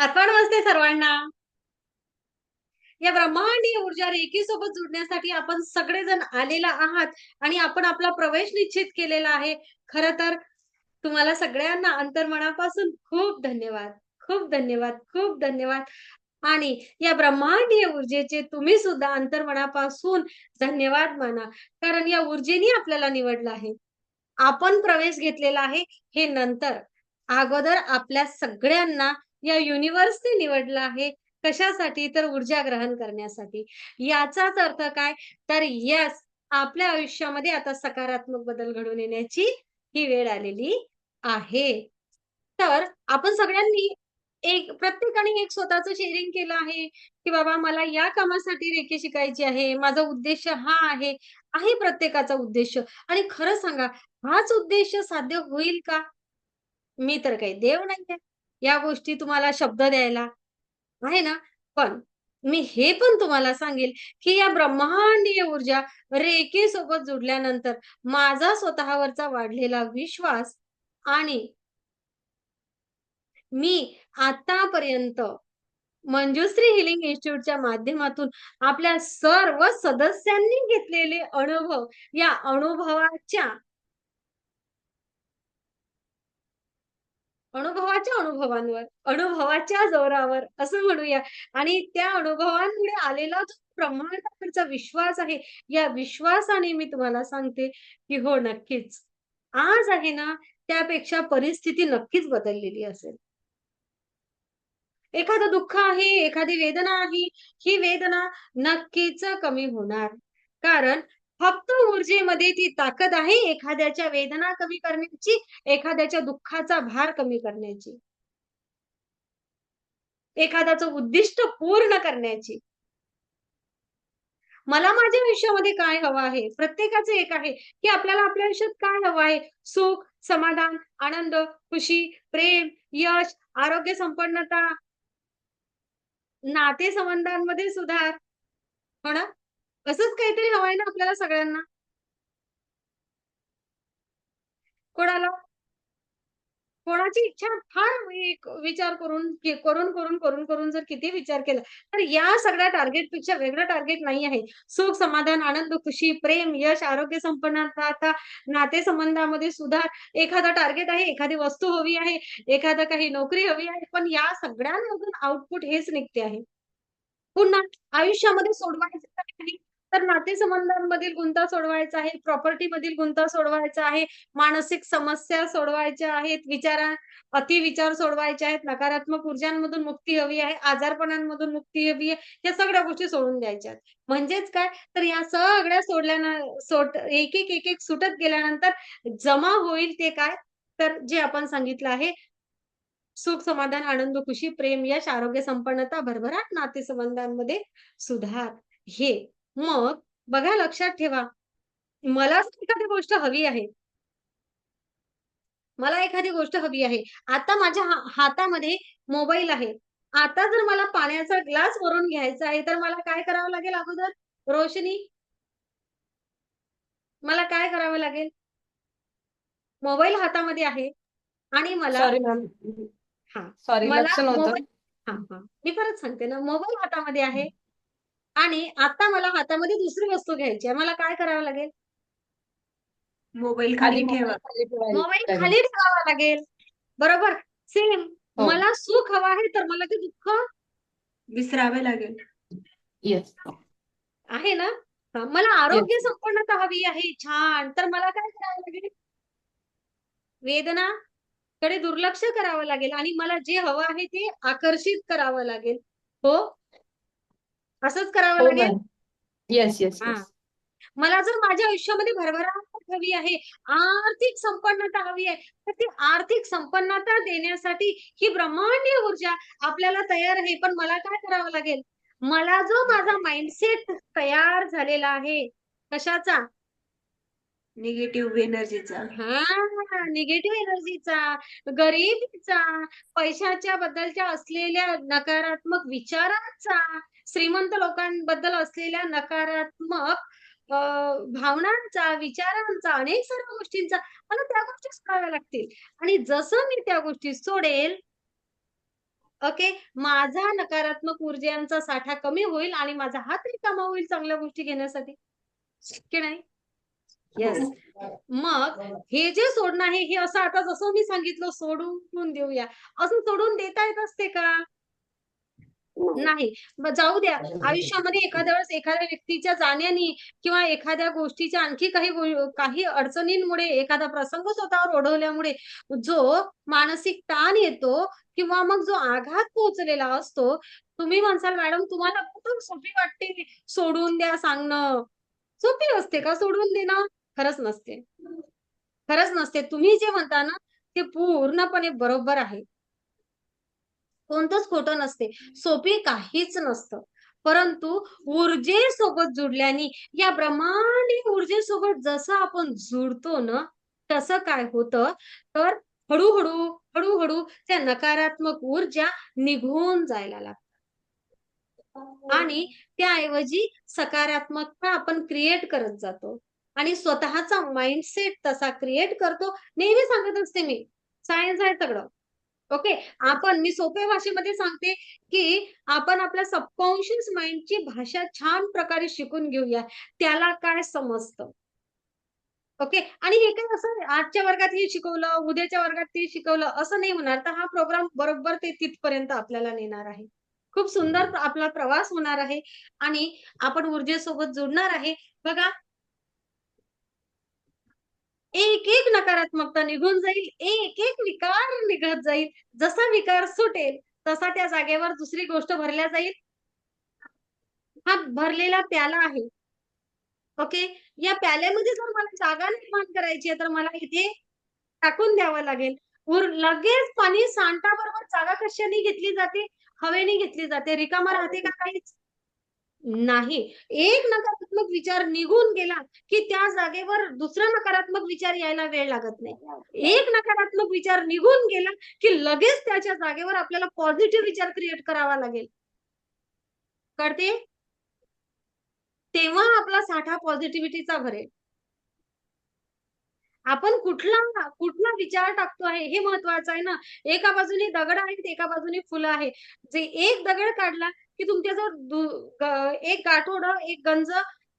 अर्पण नमस्ते सर्वांना. या ब्रह्मांडीय ऊर्जा रेकी सोबत जुडण्यासाठी आपण सगळेजण आलेला आहात आणि आपण आपला प्रवेश निश्चित केलेला आहे. खर तर तुम्हाला सगळ्यांना अंतर्मनापासून खूप धन्यवाद खूप धन्यवाद खूप धन्यवाद. आणि या ब्रह्मांडीय ऊर्जेचे तुम्ही सुद्धा अंतर्मनापासून धन्यवाद माना कारण या ऊर्जेने आपल्याला निवडलं आहे. आपण प्रवेश घेतलेला आहे हे नंतर. अगोदर आपल्या सगळ्यांना या युनिव्हर्सने निवडलं आहे. कशासाठी? तर ऊर्जा ग्रहण करण्यासाठी. याचाच अर्थ काय? तर यस आपल्या आयुष्यामध्ये आता सकारात्मक बदल घडून येण्याची ही वेळ आलेली आहे. तर आपण सगळ्यांनी एक प्रत्येकाने एक स्वतःच शेअरिंग केलं आहे की बाबा मला या कामासाठी रेखी शिकायची आहे माझा उद्देश हा आहे आहे प्रत्येकाचा उद्देश. आणि खरं सांगा हाच उद्देश साध्य होईल का? मी तर काही देव नाहीये. या गोष्टी तुम्हाला शब्द द्यायला आहे ना? पण मी हे पण तुम्हाला सांगेल की या ब्रह्मांडीय ऊर्जा रेखे सोबत जुडल्यानंतर माझा स्वतःवरचा वाढलेला विश्वास आणि मी आतापर्यंत मंजुश्री हिलिंग इन्स्टिट्यूटच्या माध्यमातून आपल्या सर्व सदस्यांनी घेतलेले अनुभव या अनुभवाच्या अनुभवाच्या अनुभवांवर अनुभवाच्या जोरावर असं म्हणूया. आणि त्या अनुभवांमुळे आलेला जो प्रमाणावरचा विश्वास आहे या विश्वासाने मी तुम्हाला सांगते की हो नक्कीच. आज आहे ना त्यापेक्षा परिस्थिती नक्कीच बदललेली असेल. एखादं दुःख आहे एखादी वेदना आहे ही वेदना नक्कीच कमी होणार. कारण फक्त ऊर्जेमध्ये ती ताकद आहे एखाद्याच्या वेदना कमी करण्याची एखाद्याच्या दुःखाचा भार कमी करण्याची. एखाद्याचं उद्दिष्ट पूर्ण करण्याची. मला माझ्या आयुष्यामध्ये काय हवं आहे? प्रत्येकाचं एक आहे की आपल्याला आपल्या आयुष्यात काय हवं आहे? सुख समाधान आनंद खुशी प्रेम यश आरोग्य संपन्नता नाते संबंधांमध्ये सुधार. हो ना? असंच काहीतरी हवंय ना आपल्याला सगळ्यांना? कोणाला? कोणाची इच्छा? फार विचार करून करून करून करून करून जर किती विचार केला तर या सगळ्या टार्गेटपेक्षा वेगळं टार्गेट नाही आहे. सुख समाधान आनंद खुशी प्रेम यश आरोग्य संपन्नता नातेसंबंधामध्ये सुधार. एखादा टार्गेट आहे एखादी वस्तू हवी आहे एखादा काही नोकरी हवी आहे पण या सगळ्यांमधून आउटपुट हेच निघते आहे. पुन्हा आयुष्यामध्ये सोडवायचं तर नातेसंबंधांमधील गुंता सोडवायचा आहे प्रॉपर्टी मधील गुंता सोडवायचा आहे मानसिक समस्या सोडवायच्या आहेत विचारा अतिविचार सोडवायचे आहेत नकारात्मक ऊर्जांमधून मुक्ती हवी आहे आजारपणांमधून मुक्ती हवी आहे या सगळ्या गोष्टी सोडून द्यायच्या म्हणजेच काय? तर या सगळ्या सोडल्यानं सोड एक एक एक एक सुटत गेल्यानंतर जमा होईल ते काय? तर जे आपण सांगितलं आहे सुख समाधान आनंद खुशी प्रेम यश आरोग्य संपन्नता भरभराट नातेसंबंधांमध्ये सुधार. हे मग बघा लक्षात ठेवा. मला एखादी गोष्ट हवी आहे. मला एखादी गोष्ट हवी आहे. आता माझ्या हातामध्ये मोबाईल आहे. आता जर मला पाण्याचा ग्लास वरून घ्यायचा आहे तर मला काय करावं लागेल अगोदर? रोशनी? मला काय करावं लागेल? मोबाईल हातामध्ये आहे आणि मला हा. सॉरी मला हा हा. मी परत सांगते ना. मोबाईल हातामध्ये आहे. आणि आता मला हातामध्ये दुसरी वस्तू घ्यायची आहे. मला काय करावं लागेल? मोबाईल खाली ठेवा. मोबाईल खाली ठेवावा लागेल. बरोबर? सेम. हो. मला सुख हवं आहे तर मला ते दुःख विसरावे लागेल. येस आहे ना? मला आरोग्य संपन्नता हवी आहे. छान. तर मला काय करावं लागेल? वेदना कडे दुर्लक्ष करावं लागेल आणि मला जे हवं आहे ते आकर्षित करावं लागेल. हो? असंच करावं हो लागेल? येस येस मला जर माझ्या आयुष्यामध्ये भरभराट हवी आहे आर्थिक संपन्नता हवी आहे तर ती आर्थिक संपन्नता देण्यासाठी ही ब्रह्मांडीय ऊर्जा आपल्याला तयार आहे. पण मला काय करावं लागेल? मला जो माझा माइंडसेट तयार झालेला आहे कशाचा? निगेटिव्ह एनर्जीचा हा निगेटिव्ह एनर्जीचा गरिबीचा पैशाच्या बद्दलच्या असलेल्या नकारात्मक विचारांचा श्रीमंत लोकांबद्दल असलेल्या नकारात्मक भावनांचा विचारांचा अनेक सर्व गोष्टींचा मला त्या गोष्टी सोडाव्या लागतील. आणि जसं मी त्या गोष्टी सोडेल ओके माझा नकारात्मक ऊर्जांचा साठा कमी होईल आणि माझा हात रिकामा होईल चांगल्या गोष्टी घेण्यासाठी. की नाही? येस मग हे. जे सोडणं आहे हे असं आता जसं मी सांगितलं सोडून देऊया. असं सोडून देता येत असते का? नाही. जाऊ द्या. आयुष्यामध्ये एखाद्या वेळेस एखाद्या व्यक्तीच्या जाण्याने किंवा एखाद्या गोष्टीच्या आणखी काही काही अडचणींमुळे एखादा प्रसंग स्वतःवर ओढवल्यामुळे जो मानसिक ताण येतो किंवा मग जो आघात पोहोचलेला असतो तुम्ही म्हणसाल मॅडम तुम्हाला खूप सोपी वाटते सोडून द्या सांगणं. सोपी असते का सोडून देणं? खरंच नसते. खरंच नसते. तुम्ही जे म्हणता ना ते पूर्णपणे बरोबर आहे. कोणतंच खोटं नसते. सोपी काहीच नसतं. परंतु ऊर्जेसोबत जुडल्याने या ब्रह्मांडी ऊर्जेसोबत जसं आपण जुडतो ना तसं काय होतं? तर हळूहळू हळूहळू त्या नकारात्मक ऊर्जा निघून जायला लागतात. आणि त्याऐवजी सकारात्मकता आपण क्रिएट करत जातो. आणि स्वतःचा माइंडसेट तसा क्रिएट करतो. नेहमी सांगत असते मी सायन्स आहे सगळं. ओके आपण मी सोप्या भाषेमध्ये सांगते की आपण आपल्या सबकॉन्शियस माइंडची भाषा छान प्रकारे शिकून घेऊया. त्याला काय समजतं? ओके आणि हे काय असं आजच्या वर्गात हे शिकवलं उद्याच्या वर्गात ते शिकवलं असं नाही होणार. तर हा प्रोग्राम बरोबर ते तिथपर्यंत आपल्याला नेणार आहे. खूप सुंदर आपला प्रवास होणार आहे आणि आपण ऊर्जेसोबत जोडणार आहे. बघा एक एक नकारात्मकता निघून जाईल एक एक विकार निघत जाईल. जसा विकार सुटेल तसा त्या जागेवर दुसरी गोष्ट भरल्या जाईल. हा भरलेला प्याला आहे. ओके? या प्याल्यामध्ये जर मला जागा निर्माण करायची आहे तर मला इथे टाकून द्यावं लागेल. उर लगेच पाणी सांडल्याबरोबर जागा कशाने घेतली जाते? हवेने घेतली जाते. रिकामा राहते का काहीच? नाही. एक नकारात्मक विचार निघून गेला की त्या जागेवर दुसरा नकारात्मक विचार यायला वेळ लागत नाही. एक नकारात्मक विचार निघून गेला की लगेच त्याच्या जागेवर आपल्याला पॉझिटिव्ह विचार क्रिएट करावा लागेल. कळते? तेव्हा आपला साठा पॉझिटिव्हिटीचा भरेल. आपण कुठला कुठला विचार टाकतो आहे हे महत्वाचं आहे ना. एका बाजूने दगड आहेत एका बाजूने फुलं आहे जे एक दगड काढला की तुमच्याजवळ एक गाठोड एक गंज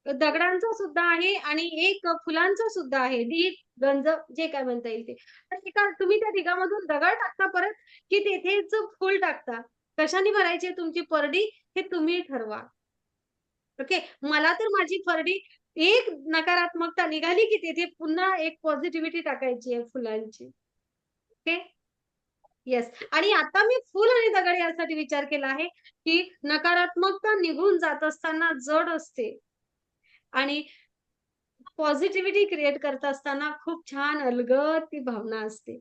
दगडांचा सुद्धा आहे आणि एक फुलांचा सुद्धा आहे. ढीग गंज जे काय म्हणता येईल ते. तर एका तुम्ही त्या ढिगामधून दगड टाकता परत की तेथेच फुल टाकता? कशाने भरायची तुमची परडी? हे तुम्ही ठरवा. ओके? मला तर माझी परडी एक नकारात्मकता निघाली की तेथे पुन्हा एक पॉझिटिव्हिटी टाकायची आहे फुलांची. ओके? येस आणि आता मी फुल आणि दगड यासाठी विचार केला आहे की नकारात्मकता निघून जात असताना जड असते. आणि पॉझिटिव्हिटी क्रिएट करत असताना खूप छान अलगद ती भावना असते.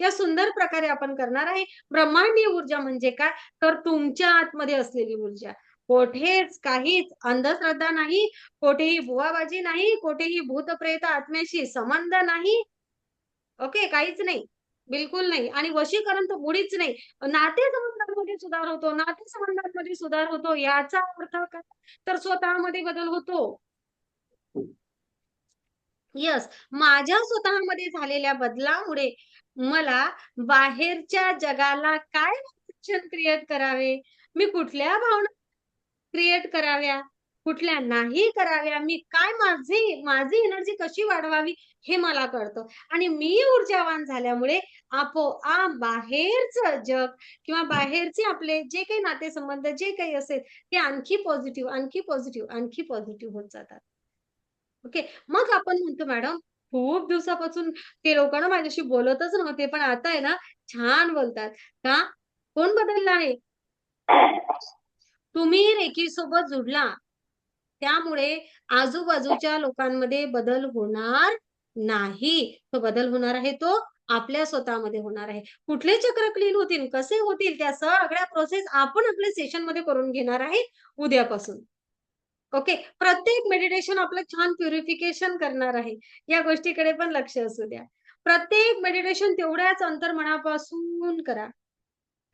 या सुंदर प्रकारे आपण करणार आहे. ब्रह्मांडीय ऊर्जा म्हणजे काय? तर तुमच्या आतमध्ये असलेली ऊर्जा. कोठेच काहीच अंधश्रद्धा नाही कोठेही भुवाबाजी नाही कोठेही भूतप्रेत आत्म्याशी संबंध नाही. ओके? काहीच नाही. बिलकुल नाही. आणि वशीकरण तर मुळीच नाही. नाते संबंधांमध्ये सुधार होतो. नाते संबंधांमध्ये सुधार होतो. याचा अर्थ काय? तर स्वतःमध्ये बदल होतो. यस माझ्या स्वतःमध्ये झालेल्या बदलामुळे मला बाहेरच्या जगाला काय क्रिएट करावे? मी कुठल्या भावना क्रिएट कराव्या? कुठल्या नाही कराव्या? मी काय माझी माझी एनर्जी कशी वाढवावी? हे मला कळतं. आणि मी ऊर्जावान झाल्यामुळे आपोआप बाहेरचं जग किंवा बाहेरचे आपले जे काही नातेसंबंध जे काही असेल ते आणखी पॉझिटिव्ह आणखी पॉझिटिव्ह आणखी पॉझिटिव्ह होत जातात. ओके मग आपण म्हणतो मॅडम खूप दिवसापासून ते लोक ना माझ्याशी बोलतच नव्हते पण आता आहे ना छान बोलतात. का? कोण बदलला आहे? तुम्ही रेकी सोबत जुडला. त्यामुळे आजूबाजूच्या लोकांमध्ये बदल होणार नाही. तो बदल होणार आहे तो आपल्या स्वतःमध्ये होणार आहे. कुठले चक्र क्लीन होतील कसे होतील त्या सगळ्या प्रोसेस आपण आपल्या सेशनमध्ये करून घेणार आहे उद्यापासून. ओके प्रत्येक मेडिटेशन आपलं छान प्युरिफिकेशन करणार आहे. या गोष्टीकडे पण लक्ष असू द्या. प्रत्येक मेडिटेशन तेवढ्याच अंतर्मनापासून करा.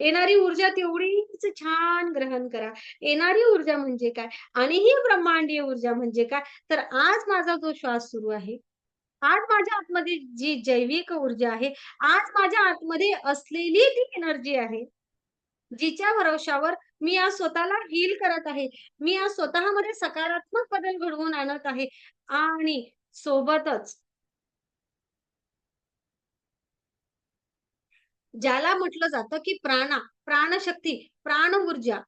येणारी ऊर्जा तेवढीच छान ग्रहण करा. येणारी ऊर्जा म्हणजे काय? आणि ही ब्रह्मांडीय ऊर्जा म्हणजे काय? तर आज माझा जो श्वास सुरू आहे आज माझ्या आतमध्ये जी जैविक ऊर्जा आहे आज माझ्या आतमध्ये असलेली ती एनर्जी आहे जिच्या भरोशावर मी आज स्वतःला हील करत आहे. मी आज स्वतःमध्ये सकारात्मक बदल घडवून आणत आहे आणि सोबतच ज्याला म्हटलं जातं की प्राणा प्राणशक्ती प्राण ऊर्जा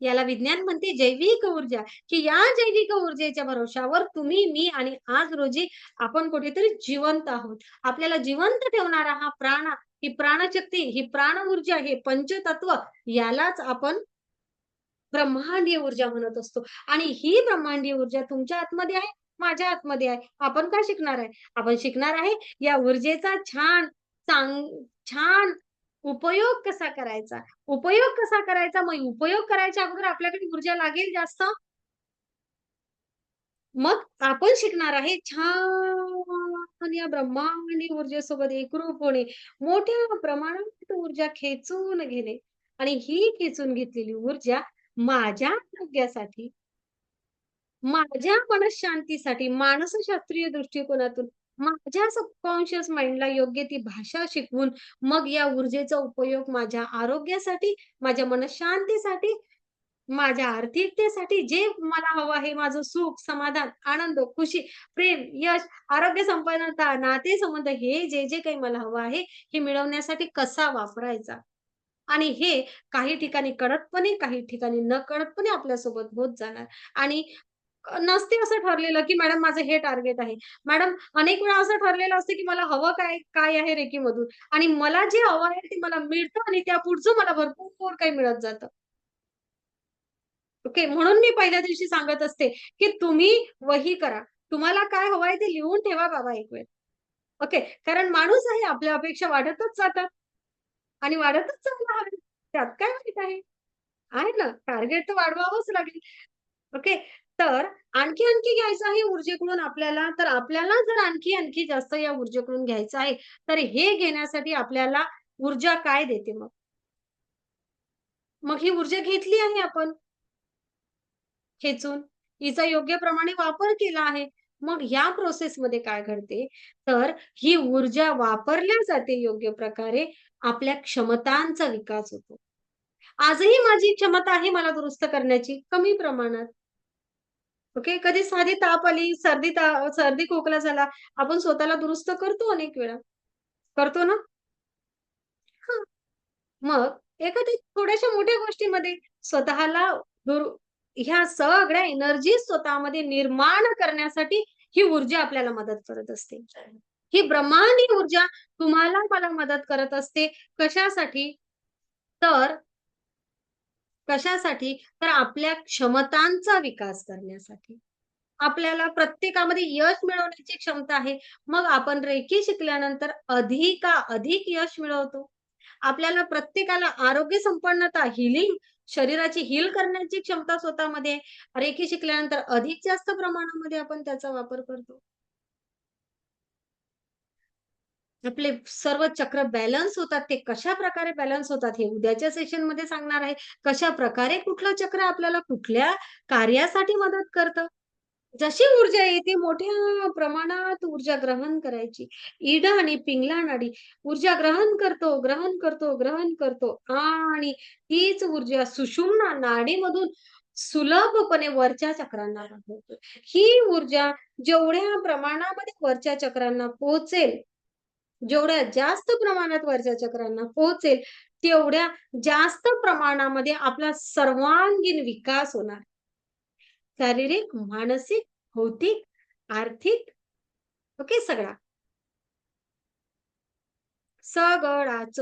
याला विज्ञान म्हणते जैविक ऊर्जा. की या जैविक ऊर्जेच्या भरोशावर तुम्ही मी आणि आज रोजी आपण कुठेतरी जिवंत आहोत. आपल्याला जिवंत ठेवणारा हा प्राण ही प्राणशक्ती ही प्राण ऊर्जा हे पंचतत्व यालाच आपण ब्रह्मांडीय ऊर्जा म्हणत असतो. आणि ही ब्रह्मांडीय ऊर्जा तुमच्या आतमध्ये आहे माझ्या आतमध्ये आहे. आपण काय शिकणार आहे? आपण शिकणार आहे या ऊर्जेचा छान चांग छान उपयोग कसा करायचा? उपयोग कसा करायचा? मग उपयोग करायच्या अगोदर आपल्याकडे ऊर्जा लागेल जास्त? मग आपण शिकणार आहे छान या ब्रह्मांडी ऊर्जेसोबत एकरूप होणे मोठ्या प्रमाणात ऊर्जा खेचून घेणे. आणि ही खेचून घेतलेली ऊर्जा माझ्या आरोग्यासाठी माझ्या मनशांतीसाठी मानसशास्त्रीय दृष्टिकोनातून माझ्या सबकॉन्शियस माइंडला योग्य ती भाषा शिकवून मग या ऊर्जेचा उपयोग माझ्या आरोग्यासाठी माझ्या मनशांतीसाठी माझ्या आर्थिकतेसाठी जे मला हवं आहे माझं सुख समाधान आनंद खुशी प्रेम यश आरोग्य संपन्नता नाते संबंध हे जे जे काही मला हवं आहे हे मिळवण्यासाठी कसा वापरायचा? आणि हे काही ठिकाणी कडकपणे काही ठिकाणी न कडकपणे आपल्यासोबत होत जाणार. आणि नसते असं ठरलेलं की मॅडम माझं हे टार्गेट आहे. मॅडम अनेक वेळा असं ठरलेलं असतं की मला हवं काय काय आहे रेकीमधून आणि मला जे हवं आहे ते मला मिळतं आणि त्या पुढचं मला भरपूर काही मिळत जातं. ओके म्हणून मी पहिल्या दिवशी सांगत असते की तुम्ही वही करा. तुम्हाला काय हवं आहे ते लिहून ठेवा बाबा एक वेळ. ओके कारण माणूस आहे आपल्या अपेक्षा वाढतच जातात. आणि वाढतच जायला हवे त्यात काय वाईट आहे? आहे ना? टार्गेट तर वाढवावंच लागेल. ओके तर आणखी आणखी घ्यायचं आहे ऊर्जेकडून आपल्याला तर आपल्याला जर आणखी आणखी जास्त या ऊर्जेकडून घ्यायचं आहे तर हे घेण्यासाठी आपल्याला ऊर्जा काय देते मग? मग ही ऊर्जा घेतली आहे आपण. खेचून. हिचा योग्य प्रमाणे वापर केला आहे. मग या प्रोसेसमध्ये काय घडते? तर ही ऊर्जा वापरल्या जाते योग्य प्रकारे आपल्या क्षमतांचा विकास होतो. आजही माझी क्षमता आहे मला दुरुस्त करण्याची कमी प्रमाणात. ओके? कधी साधी ताप आली सर्दी ता सर्दी खोकला झाला आपण स्वतःला दुरुस्त करतो अनेक वेळा. करतो ना? मग एखाद्या थोड्याशा मोठ्या गोष्टीमध्ये स्वतःला दुर ह्या सगळ्या एनर्जी स्वतःमध्ये निर्माण करण्यासाठी ही ऊर्जा आपल्याला मदत करत असते. ही ब्रह्मांडी ऊर्जा तुम्हाला मला मदत करत असते. कशासाठी? तर कशासाठी? तर आपल्या क्षमतांचा विकास करण्यासाठी. आपल्याला प्रत्येकामध्ये यश मिळवण्याची क्षमता आहे. मग आपण रेखी शिकल्यानंतर अधिका अधिक यश मिळवतो. आपल्याला प्रत्येकाला आरोग्य संपन्नता हिलिंग शरीराची हील करण्याची क्षमता स्वतःमध्ये रेखी शिकल्यानंतर अधिक जास्त प्रमाणामध्ये आपण त्याचा वापर करतो. आपले सर्व चक्र बॅलन्स होतात ते कशा प्रकारे बॅलन्स होतात हे उद्याच्या सेशनमध्ये सांगणार आहे. कशा प्रकारे कुठलं चक्र आपल्याला कुठल्या कार्यासाठी मदत करतं? जशी ऊर्जा येते मोठ्या प्रमाणात ऊर्जा ग्रहण करायची. इडा आणि पिंगला नाडी ऊर्जा ग्रहण करतो ग्रहण करतो ग्रहण करतो. आणि तीच ऊर्जा सुषुम्ना नाडीमधून सुलभपणे वरच्या चक्रांना ही ऊर्जा जेवढ्या प्रमाणामध्ये वरच्या चक्रांना पोहोचेल जेवढ्या जास्त प्रमाणात वरच्या चक्रांना पोहोचेल तेवढ्या जास्त प्रमाणामध्ये आपला सर्वांगीण विकास होणार. शारीरिक मानसिक भौतिक आर्थिक ओके सगळा. सगळाच.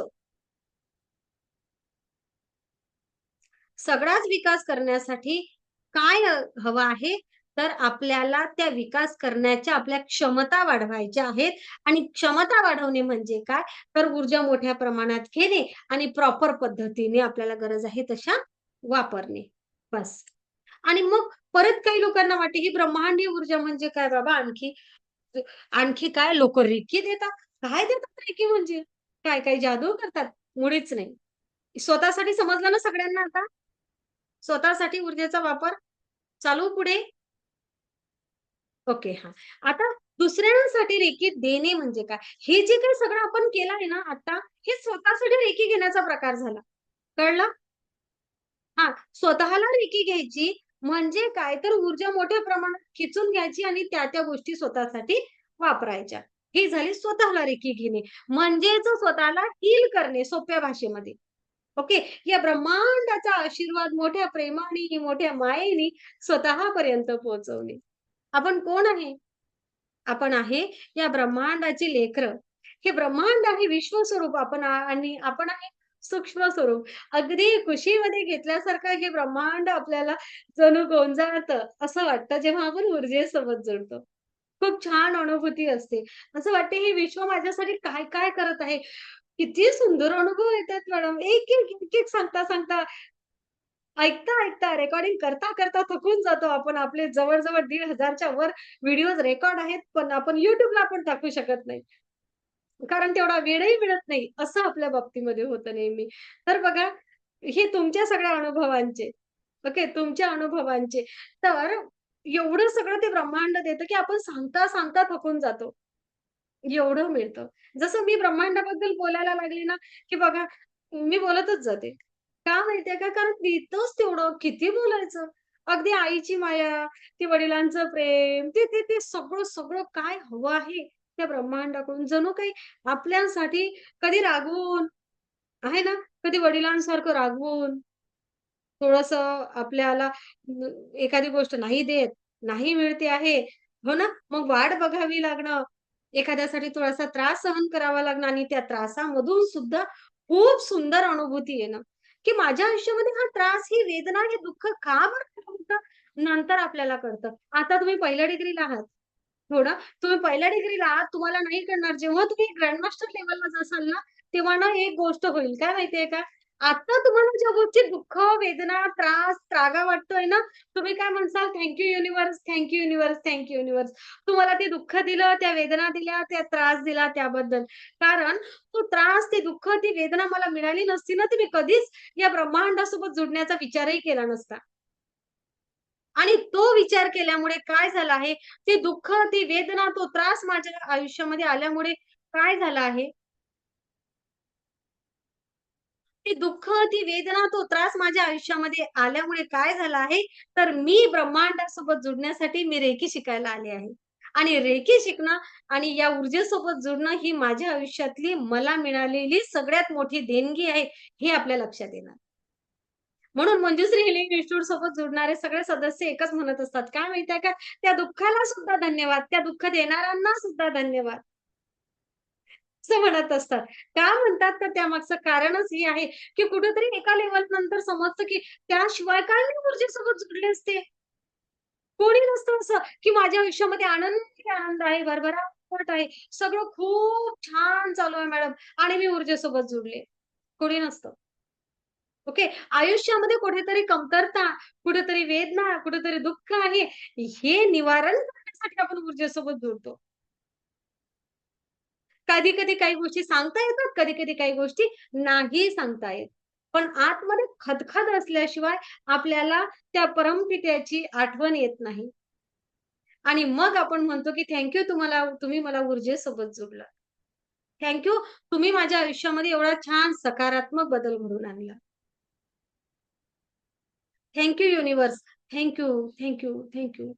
सगळाच विकास करण्यासाठी काय हवं आहे? तर आपल्याला त्या विकास करण्याच्या आपल्या क्षमता वाढवायच्या आहेत. आणि क्षमता वाढवणे म्हणजे काय? तर ऊर्जा मोठ्या प्रमाणात घेणे आणि प्रॉपर पद्धतीने आपल्याला गरज आहे तशा वापरणे. बस. आणि मग परत काही लोकांना वाटते ही ब्रह्मांडीय ऊर्जा म्हणजे काय बाबा? आणखी आणखी काय लोक रेकी देतात? काय देतात रेकी म्हणजे? काय काय जादू करतात? मुळीच नाही. स्वतःसाठी समजलं ना सगळ्यांना आता? स्वतःसाठी ऊर्जेचा वापर चालू पुढे? ओके हा. आता दुसऱ्यांसाठी रेकी देणे म्हणजे काय? हे जे काही सगळं आपण केलं आहे ना आता हे स्वतःसाठी रेकी घेण्याचा प्रकार झाला. कळलं? हा स्वतःला रेकी घ्यायची म्हणजे काय? तर ऊर्जा मोठ्या प्रमाणात खिचून घ्यायची आणि त्या त्या गोष्टी स्वतःसाठी वापरायच्या. ही झाली स्वतःला रेकी घेणे. म्हणजेच स्वतःला हील करणे सोप्या भाषेमध्ये. ओके? या ब्रह्मांडाचा आशीर्वाद मोठ्या प्रेमाने मोठ्या मायेने स्वतःपर्यंत पोहोचवणे. आपण कोण आहे? आपण आहे या ब्रह्मांडाची लेकर. हे ब्रह्मांड आहे विश्वस्वरूप. आपण आणि आपण आहे सूक्ष्म स्वरूप अगदी खुशीमध्ये घेतल्यासारखं हे ब्रह्मांड आपल्याला जणू गोंजाळत असं वाटतं जेव्हा आपण ऊर्जेसोबत जुळतो खूप छान अनुभूती असते. असं वाटते हे विश्व माझ्यासाठी काय काय करत आहे? किती सुंदर अनुभव येतात मॅडम. एक एक एक सांगता सांगता ऐकता ऐकता रेकॉर्डिंग करता करता थकून जातो आपण. आपले जवळजवळ दीड हजारच्या वर व्हिडिओज रेकॉर्ड आहेत पण आपण युट्यूबला पण टाकू शकत नाही. कारण तेवढा वेळही मिळत नाही असं आपल्या बाबतीमध्ये होतं नेहमी. तर बघा हे तुमच्या सगळ्या अनुभवांचे ओके तुमच्या अनुभवांचे. तर एवढं सगळं ते ब्रह्मांड देतं की आपण सांगता सांगता थकून जातो. एवढं मिळतं. जसं मी ब्रह्मांडाबद्दल बोलायला लागले ना की बघा मी बोलतच जाते. का माहितीये का? कारण तिथंच तेवढं किती बोलायचं? अगदी आईची माया ती वडिलांचं प्रेम ते ते ते सगळं सगळं काय हवं आहे? त्या ब्रह्मांडाकडून. जणू काही आपल्यासाठी कधी रागवून आहे ना? कधी वडिलांसारखं रागवून थोडस आपल्याला एखादी गोष्ट नाही देत नाही मिळते आहे हो ना? मग वाट बघावी लागणं. एखाद्यासाठी थोडासा त्रास सहन करावा लागणं आणि त्या त्रासामधून सुद्धा खूप सुंदर अनुभूती येणं. की माझ्या आयुष्यामध्ये हा त्रास ही वेदना हे दुःख का बरं नंतर आपल्याला कळतं. आता तुम्ही पहिल्या डिग्रीला आहात. थोडं. तुम्ही पहिल्या डिग्रीला आहात तुम्हाला नाही कळणार. जेव्हा तुम्ही ग्रँडमास्टर लेवलला जसाल ना तेव्हा ना एक गोष्ट होईल. काय माहितीये का? आता तुम्हाला ज्या गोष्टी दुःख वेदना त्रास त्रागा वाटतोय ना तुम्ही काय म्हणसाल? Thank you universe thank you universe thank you universe तुम्हाला ते दुःख दिलं त्या वेदना दिल्या त्या त्रास दिला त्याबद्दल. कारण तो त्रास ते दुःख ती वेदना मला मिळाली नसती ना तर मी कधीच या ब्रह्मांडासोबत जुडण्याचा विचारही केला नसता. आणि तो विचार केल्यामुळे काय झालं आहे? ते दुःख ती वेदना तो त्रास माझ्या आयुष्यामध्ये आल्यामुळे काय झालं आहे? ती दुःख ती वेदना तो त्रास माझ्या आयुष्यामध्ये आल्यामुळे काय झालं आहे? तर मी ब्रह्मांडासोबत जुडण्यासाठी मी रेकी शिकायला आले आहे. आणि रेकी शिकणं आणि या ऊर्जेसोबत जुडणं ही माझ्या आयुष्यातली मला मिळालेली सगळ्यात मोठी देणगी आहे हे आपल्या लक्षात येणार. म्हणून मंजुश्री हिलिंग इन्स्टिट्यूट सोबत जुडणारे सगळे सदस्य एकच म्हणत असतात. काय माहितीये का? त्या दुःखाला सुद्धा धन्यवाद त्या दुःख देणाऱ्यांना सुद्धा धन्यवाद. असं म्हणत असतात. का म्हणतात? तर त्यामागचं कारणच हे आहे की कुठेतरी एका लेवल नंतर समजतं की त्याशिवाय काय मी ऊर्जेसोबत जुडले असते? कोणी नसतं असं की माझ्या आयुष्यामध्ये आनंद आनंद आहे भरभराट आहे. सगळं खूप छान चालू आहे मॅडम आणि मी ऊर्जेसोबत जुडले. कोणी नसतं. ओके? आयुष्यामध्ये कुठेतरी कमतरता कुठेतरी वेदना कुठेतरी दुःख आहे. हे निवारण करण्यासाठी आपण ऊर्जेसोबत जुळतो कधी कधी काही गोष्टी सांगता येतात कधी कधी काही गोष्टी नाही सांगता येत. पण आतमध्ये खदखद असल्याशिवाय आपल्याला त्या परमपित्याची आठवण येत नाही. आणि मग आपण म्हणतो की थँक्यू तुम्हाला तुम्ही मला ऊर्जेसोबत जोडला. थँक्यू तुम्ही माझ्या आयुष्यामध्ये एवढा छान सकारात्मक बदल घडून आणला. Thank you universe. Thank you thank you thank you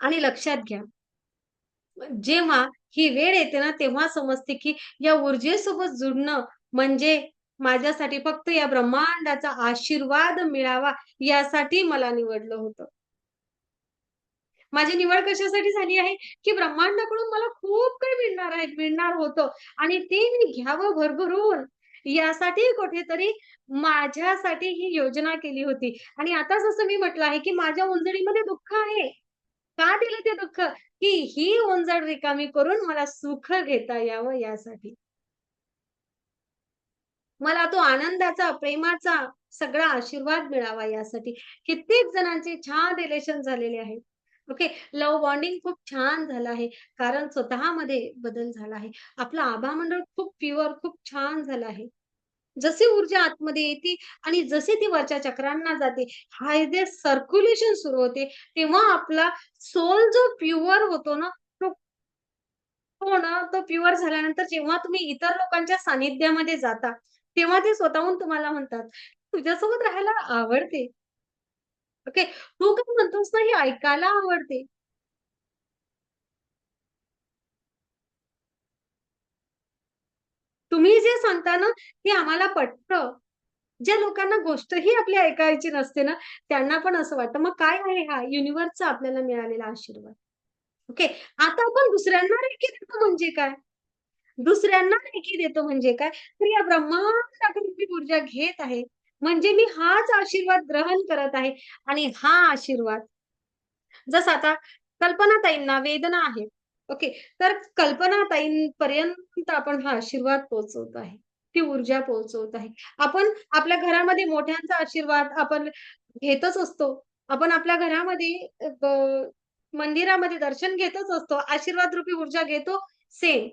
आणि लक्षात घ्या जेव्हा ही वेळ येते ना तेव्हा समजते की या ऊर्जेसोबत जुडणं म्हणजे माझ्यासाठी फक्त या ब्रह्मांडाचा आशीर्वाद मिळावा यासाठी मला निवडलं होतं. माझी निवड कशासाठी झाली आहे? की ब्रह्मांडाकडून मला खूप काही मिळणार आहे मिळणार होतं आणि ते मी घ्यावं भरभरून. यासाठी कुठेतरी माझ्यासाठी ही योजना केली होती. आणि आता जसं मी म्हटलं आहे की माझ्या उंजडीमध्ये दुःख आहे. का दिलं ते दुःख? की ही ओंजाड रिकामी करून मला सुख घेता यावं यासाठी. मला तो आनंदाचा प्रेमाचा सगळा आशीर्वाद मिळावा यासाठी. कित्येक जणांचे छान रिलेशन झालेले आहेत. ओके लव्ह बॉन्डिंग खूप छान झालं आहे. कारण स्वतःमध्ये बदल झाला आहे. आपलं आभा मंडळ खूप प्युअर खूप छान झालं आहे. जशी ऊर्जा आतमध्ये येते आणि जसे ती वरच्या चक्रांना जाते हा जे सर्क्युलेशन सुरू होते तेव्हा आपला सोल जो प्युअर होतो ना तो हो ना तो प्युअर झाल्यानंतर जेव्हा तुम्ही इतर लोकांच्या सानिध्यामध्ये जाता तेव्हा ते स्वतःहून तुम्हाला म्हणतात, "तुझ्यासोबत राहायला आवडते." ओके. तू काय म्हणतोस ना, हे ऐकायला आवडते. तुम्ही जे सांगता ना, ते आम्हाला पटतं. ज्या लोकांना गोष्टही आपली ऐकायची नसते ना, त्यांना पण असं वाटतं. मग काय आहे हा युनिव्हर्सचा आपल्याला मिळालेला आशीर्वाद. ओके. आता आपण दुसऱ्यांना रेखी देतो म्हणजे काय? दुसऱ्यांना रेखी देतो म्हणजे काय? तर या ब्रह्मांडाकडून मी ऊर्जा घेत आहे. म्हणजे मी हाच आशीर्वाद ग्रहण करत आहे आणि हा आशीर्वाद जसं आता कल्पनाताईंना वेदना आहे. ओके. तर कल्पनाताईंपर्यंत आपण हा आशीर्वाद पोहोचवत आहे. ती ऊर्जा पोहोचवत आहे. आपण आपल्या घरामध्ये मोठ्यांचा आशीर्वाद आपण घेतच असतो. आपण आपल्या घरामध्ये मंदिरामध्ये दर्शन घेतच असतो. आशीर्वाद रूपी ऊर्जा घेतो सेम.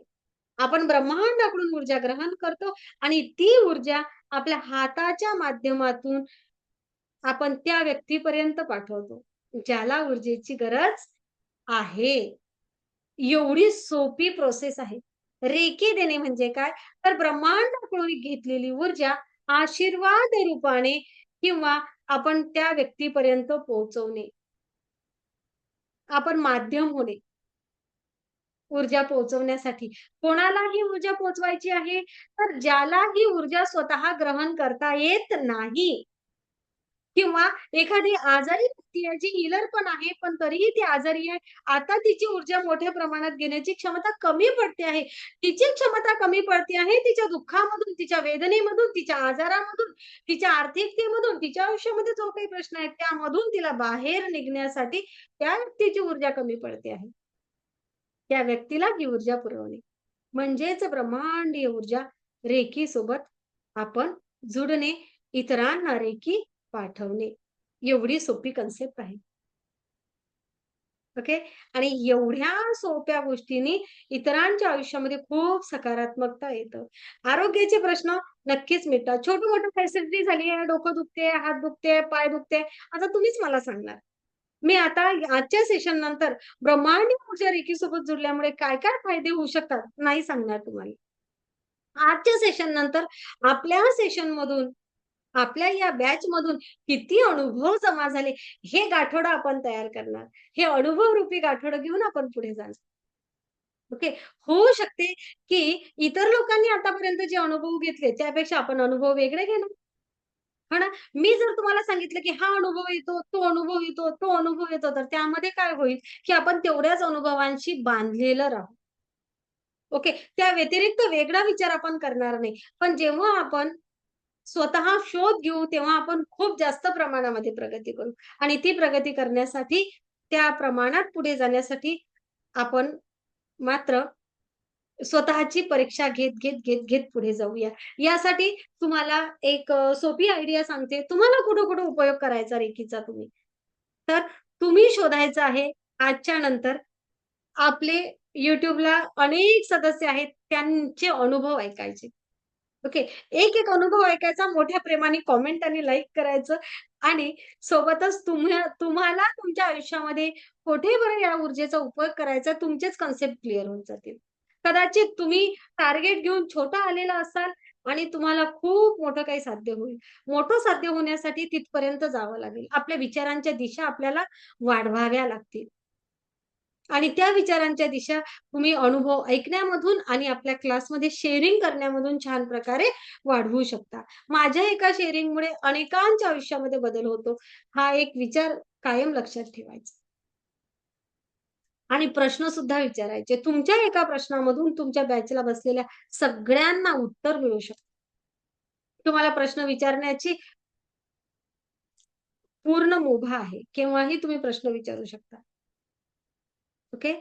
आपण ब्रह्मांडाकडून ऊर्जा ग्रहण करतो आणि ती ऊर्जा आपल्या हाताच्या माध्यमातून आपण त्या व्यक्तीपर्यंत पाठवतो, ज्याला ऊर्जेची गरज आहे. एवढी सोपी प्रोसेस आहे. रेकी देणे म्हणजे काय? तर ब्रह्मांडाकडून घेतलेली ऊर्जा आशीर्वाद रूपाने किंवा आपण त्या व्यक्तीपर्यंत पोहोचवणे. आपण माध्यम होणे. ऊर्जा पोहोचवण्यासाठी. कोणाला ही ऊर्जा पोहोचवायची आहे? तर ज्याला ही ऊर्जा स्वतः ग्रहण करता येत नाही. किंवा एखादी आजारी व्यक्ती आहे, जी इलर पण आहे, पण तरीही ती आजारी आहे. आता तिची ऊर्जा मोठ्या प्रमाणात घेण्याची क्षमता कमी पडते आहे. तिची क्षमता कमी पडते आहे तिच्या दुःखामधून, तिच्या वेदनेमधून, तिच्या आजारामधून, तिच्या आर्थिकतेमधून, तिच्या आयुष्यामध्ये जो काही प्रश्न आहे त्यामधून तिला बाहेर निघण्यासाठी त्या व्यक्तीची ऊर्जा कमी पडते आहे. त्या व्यक्तीला ही ऊर्जा पुरवणे. म्हणजेच ब्रह्मांडीय ऊर्जा रेखी सोबत आपण जुडणे, इतरांना रेखी पाठवणे. एवढी सोपी कन्सेप्ट आहे. ओके. आणि एवढ्या सोप्या गोष्टींनी इतरांच्या आयुष्यामध्ये खूप सकारात्मकता येतं. आरोग्याचे प्रश्न नक्कीच मिटतात. छोटं-मोठं फॅसिलिटी झाली आहे, डोकं दुखते, हात दुखते, पाय दुखते. आता तुम्हीच मला सांगणार. मी आता आजच्या सेशन नंतर ब्रह्मांड ऊर्जा रेखी सोबत जुडल्यामुळे काय-काय फायदे होऊ शकतात, नाही सांगणार तुम्हाला. आजच्या सेशन नंतर आपल्या सेशन मधून आपल्या या बॅच मधून किती अनुभव जमा झाले, हे गाठोडं आपण तयार करणार. हे अनुभवरूपी गाठोडं घेऊन आपण पुढे जाणार. ओके. होऊ शकते, की इतर लोकांनी आतापर्यंत जे अनुभव घेतले, त्यापेक्षा आपण अनुभव वेगळे घेणार. हो ना? मी जर तुम्हाला सांगितलं, की हा अनुभव येतो, तो अनुभव येतो, तो अनुभव येतो, तर त्यामध्ये काय होईल, की आपण तेवढ्याच अनुभवांशी बांधलेलं राहू. ओके. त्या व्यतिरिक्त वेगळा विचार आपण करणार नाही. पण जेव्हा आपण स्वतः शोध घेऊ, तेव्हा आपण खूप जास्त प्रमाणामध्ये प्रगती करू आणि ती प्रगती करण्यासाठी, त्या प्रमाणात पुढे जाण्यासाठी आपण मात्र स्वतःची परीक्षा घेत, घेत, घेत, घेत पुढे जाऊया. यासाठी तुम्हाला एक सोपी आयडिया सांगते. तुम्हाला कुठं-कुठं उपयोग करायचा रेखीचा तुम्ही. तर तुम्ही शोधायचं आहे आजच्या नंतर आपले युट्यूबला अनेक सदस्य आहेत, त्यांचे अनुभव ऐकायचे. ओके. एक-एक अनुभव ऐकायचा, मोठ्या प्रेमाने कॉमेंट आणि लाइक करायचं आणि सोबतच तुम्हाला तुमच्या आयुष्यामध्ये कुठे बरं या ऊर्जेचा उपयोग करायचा, तुमचेच कन्सेप्ट क्लिअर होऊन जातील. कदाचित तुम्ही टार्गेट घेऊन छोटा आलेला असाल आणि तुम्हाला खूप मोठं काही साध्य होईल. मोठं साध्य होण्यासाठी तिथपर्यंत जावं लागेल. आपल्या विचारांच्या दिशा आपल्याला वाढवाव्या लागतील. आणि त्या विचारांच्या दिशा तुम्ही अनुभव ऐकण्यामधून आणि आपल्या क्लासमध्ये शेअरिंग करण्यामधून छान प्रकारे वाढवू शकता. माझ्या एका शेअरिंगमुळे अनेकांच्या आयुष्यामध्ये बदल होतो. हा एक विचार कायम लक्षात ठेवायचा. आणि प्रश्न सुद्धा विचारायचे. तुमच्या एका प्रश्नामधून तुमच्या बॅचला बसलेल्या सगळ्यांना उत्तर मिळू शकतं. तुम्हाला प्रश्न विचारण्याची पूर्ण मुभा आहे. केव्हाही तुम्ही प्रश्न विचारू शकता. ओके.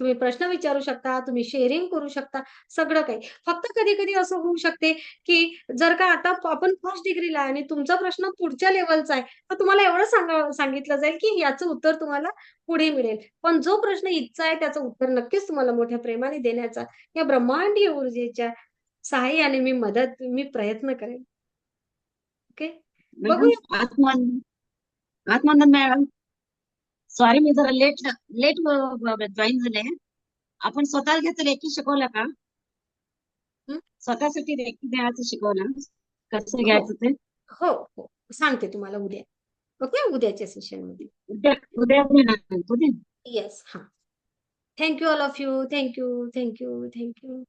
तुम्ही प्रश्न विचारू शकता, तुम्ही शेअरिंग करू शकता, सगळं काही. फक्त कधी-कधी असं होऊ शकते, की जर का आता आपण फर्स्ट डिग्रीला आहे आणि तुमचा प्रश्न पुढच्या लेव्हलचा आहे, तर तुम्हाला एवढं सांगा सांगितलं जाईल, की याचं उत्तर तुम्हाला पुढे मिळेल. पण जो प्रश्न इथचा आहे त्याचं उत्तर नक्कीच तुम्हाला मोठ्या प्रेमाने देण्याचा या ब्रह्मांडीय ऊर्जेच्या सहाय्याने मी मदत मी प्रयत्न करेन. ओके. बघूया. आत्मानंद आत्मानंद मॅडम सॉरी मी जरा लेट लेट जॉईन झाले. आपण स्वतः घेतलं की शिकवलं का? हं? स्वतःसाठी रेकी द्यायचं शिकवलं. कसं घ्यायचं ते? हो हो. सांगते तुम्हाला उद्या. ओके उद्याच्या सेशनमध्ये. उद्या उद्या उद्या. येस हा. Thank you all of you thank you thank you thank you